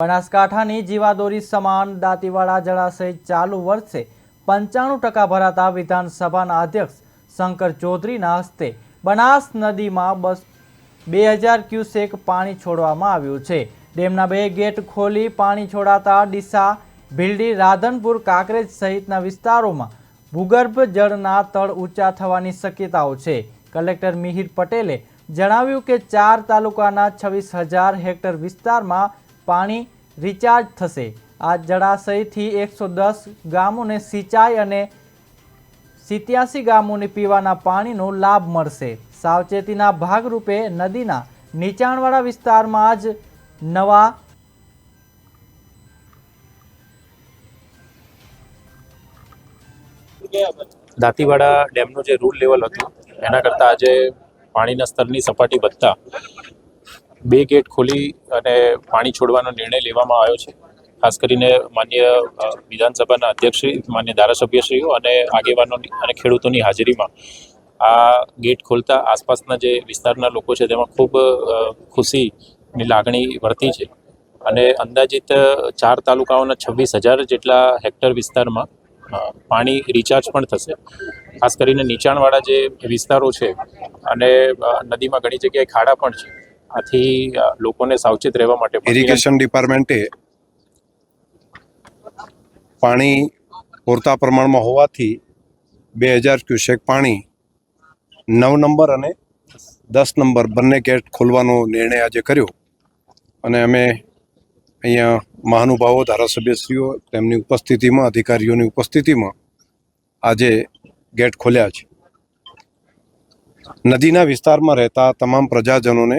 બનાસકાંઠાની જીવાદોરી સમાન દાંતીવાડા જળાશય ચાલુ વર્ષે પંચાણું ટકા ભરાતા વિધાનસભાના અધ્યક્ષ શંકર ચૌધરીના હસ્તે બનાસ નદીમાં બસ બે હજાર ક્યુસેક પાણી છોડવામાં આવ્યું છે. ડેમના બે ગેટ ખોલી પાણી છોડાતા ડીસા, ભીલડી, રાધનપુર, કાંકરેજ સહિતના વિસ્તારોમાં ભૂગર્ભ જળના તળ ઊંચા થવાની શક્યતાઓ છે. કલેક્ટર મિહિર પટેલે જણાવ્યું કે ચાર તાલુકાના છવ્વીસ હજાર હેક્ટર વિસ્તારમાં પાણી રિચાર્જ થશે. આ જળાશયથી એકસો દસ ગામોને સિંચાઈ અને સિત્યાસી ગામોને પીવાના પાણીનો લાભ મળશે. સાવચેતીના ભાગરૂપે નદીના નીચાણવાળા વિસ્તારમાં જ નવા દાંતીવાડા ડેમનું જે રૂલ લેવલ હતું, એના કરતાં આજે પાણીના સ્તરની સપાટી વધતા. બે ગેટ ખોલી અને પાણી છોડવાનો નિર્ણય લેવામાં આવ્યો છે. ખાસ કરીને માન્ય વિધાનસભાના અધ્યક્ષશ્રી, માન્ય ધારાસભ્યશ્રીઓ અને આગેવાનોની અને ખેડૂતોની હાજરીમાં આ ગેટ ખોલતા આસપાસના જે વિસ્તારના લોકો છે, તેમાં ખૂબ ખુશીની લાગણી વર્તી છે. અને અંદાજિત ચાર તાલુકાઓના છવ્વીસ હજાર જેટલા હેક્ટર વિસ્તારમાં પાણી રિચાર્જ પણ થશે. ખાસ કરીને નીચાણવાળા જે વિસ્તારો છે અને નદીમાં ઘણી જગ્યાએ ખાડા પણ છે. આથી લોકોને સાવચેત રહેવા માટે ઇરિગેશન ડિપાર્ટમેન્ટે પાણી પૂરતા પ્રમાણમાં હોવાથી બે હજાર ક્યુસેક પાણી નવ નંબર અને દસ નંબર બંને ગેટ ખોલવાનો નિર્ણય આજે કર્યો. અને અમે અહીંયા મહાનુભાવો ધારાસભ્યશ્રીઓ તેમની ઉપસ્થિતિમાં અધિકારીઓની ઉપસ્થિતિમાં આજે ગેટ ખોલ્યા છે. નદીના વિસ્તારમાં રહેતા તમામ પ્રજાજનોને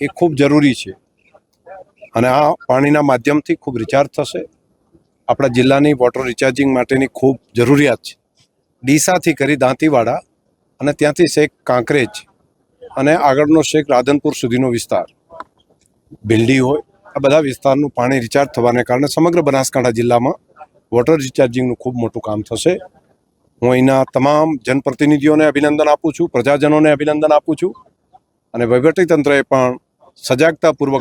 એ ખૂબ જરૂરી છે. અને આ પાણીના માધ્યમથી ખૂબ રિચાર્જ થશે. આપણા જિલ્લાની વોટર રિચાર્જિંગ માટેની ખૂબ જરૂરિયાત છે. ડીસાથી કરી દાંતીવાડા અને ત્યાંથી શેખ કાંકરેજ અને આગળનો શેખ રાધનપુર સુધીનો વિસ્તાર. ભીલડી હોય, આ બધા વિસ્તારનું પાણી રિચાર્જ થવાને કારણે સમગ્ર બનાસકાંઠા જિલ્લામાં વોટર રિચાર્જિંગનું ખૂબ મોટું કામ થશે. હું અહીંના તમામ જનપ્રતિનિધિઓને અભિનંદન આપું છું, પ્રજાજનોને અભિનંદન આપું છું અને વહીવટીતંત્રએ પણ સજાગતાપૂર્વક